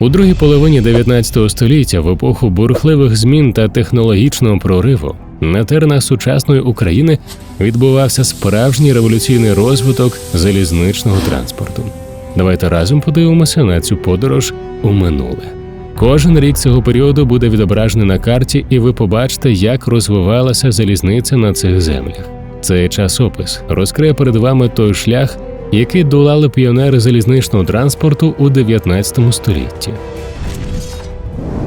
У другій половині 19 століття, в епоху бурхливих змін та технологічного прориву, на теренах сучасної України відбувався справжній революційний розвиток залізничного транспорту. Давайте разом подивимося на цю подорож у минуле. Кожен рік цього періоду буде відображений на карті, і ви побачите, як розвивалася залізниця на цих землях. Цей часопис розкриє перед вами той шлях, який долали піонери залізничного транспорту у 19 столітті.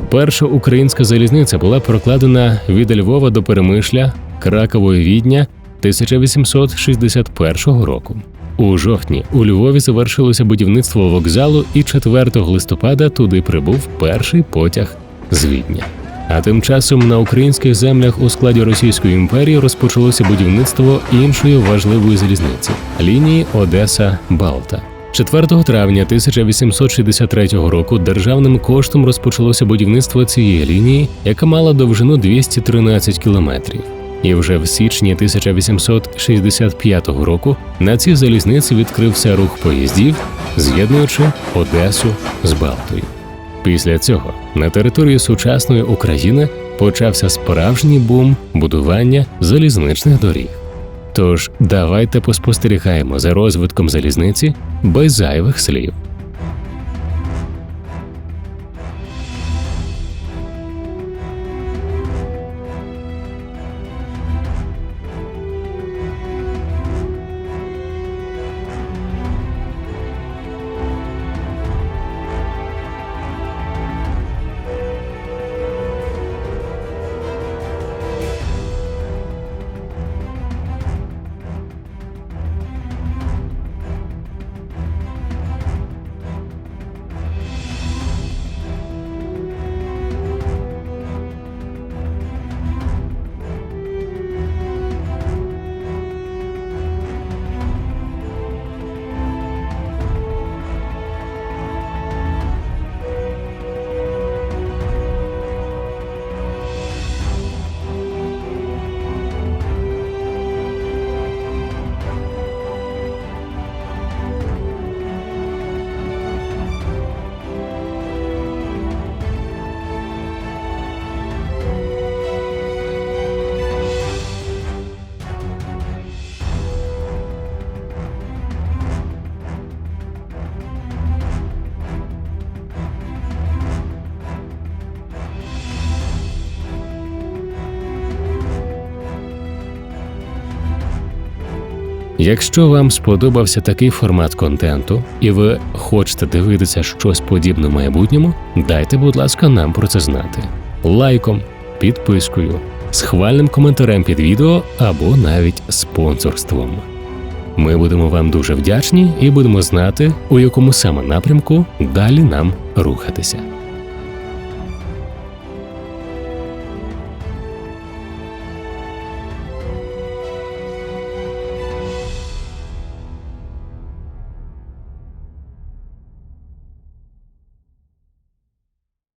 Перша українська залізниця була прокладена від Львова до Перемишля, Кракової Відня 1861 року. У жовтні у Львові завершилося будівництво вокзалу, і 4 листопада туди прибув перший потяг з Відня. А тим часом на українських землях у складі Російської імперії розпочалося будівництво іншої важливої залізниці лінії Одеса-Балта. 4 травня 1863 року державним коштом розпочалося будівництво цієї лінії, яка мала довжину 213 кілометрів. І вже в січні 1865 року на цій залізниці відкрився рух поїздів, з'єднуючи Одесу з Балтою. Після цього на території сучасної України почався справжній бум будування залізничних доріг. Тож давайте поспостерігаємо за розвитком залізниці без зайвих слів. Якщо вам сподобався такий формат контенту, і ви хочете дивитися щось подібне в майбутньому, дайте, будь ласка, нам про це знати лайком, підпискою, схвальним коментарем під відео або навіть спонсорством. Ми будемо вам дуже вдячні і будемо знати, у якому саме напрямку далі нам рухатися.